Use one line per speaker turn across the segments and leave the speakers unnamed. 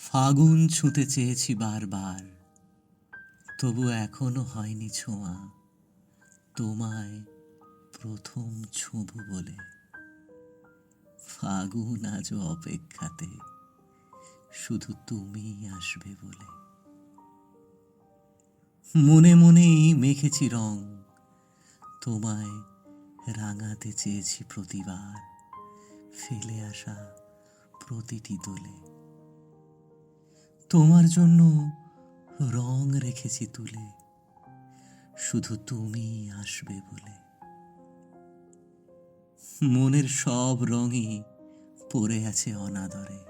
ফাগুন ছুঁতে চেয়েছি বারবার তবু এখনও হয়নি ছোঁয়া তোমায় প্রথম ছুঁবো বলে। ফাগুন আজও অপেক্ষাতে, শুধু তুমি আসবে বলে। মনে মনেই মেখেছি রং, তোমায় রাঙাতে চেয়েছি প্রতিবার, ফেলে আসা প্রতিটি দোলে। তোমার জন্য রং রেখেছি তুলে, শুধু তুমি আসবে বলে। মনের সব রঙই পড়ে আছে অনাদরে।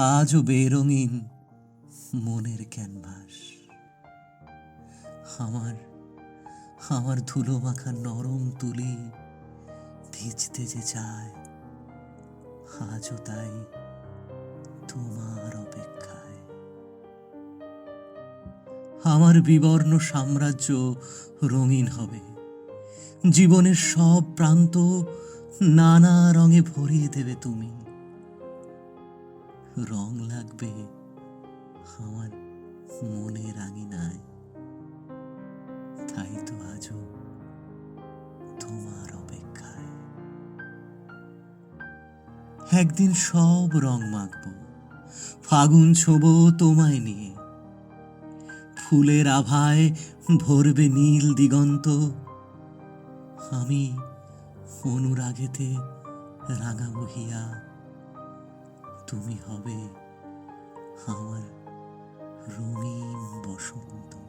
আজও বেরঙিন মনের ক্যানভাস। আমার আমার ধুলো মাখা নরম তুলি ভিজতে যে চায়, আজও তাই তোমার অপেক্ষায়। আমার বিবর্ণ সাম্রাজ্য রঙিন হবে। জীবনের সব প্রান্ত নানা রঙে ভরিয়ে দেবে তুমি। রং লাগবে আমার মনে রাঙিনায় তাই তো আজও তোমার অপেক্ষায়। একদিন সব রং মাখবো, ফাগুন ছোব তোমায় নিয়ে। ফুলের আভায় ভরবে নীল দিগন্ত। আমি অনুরাগেতে রাঙা বহিয়া তুমি হবে আমার রঙিন বসন্ত।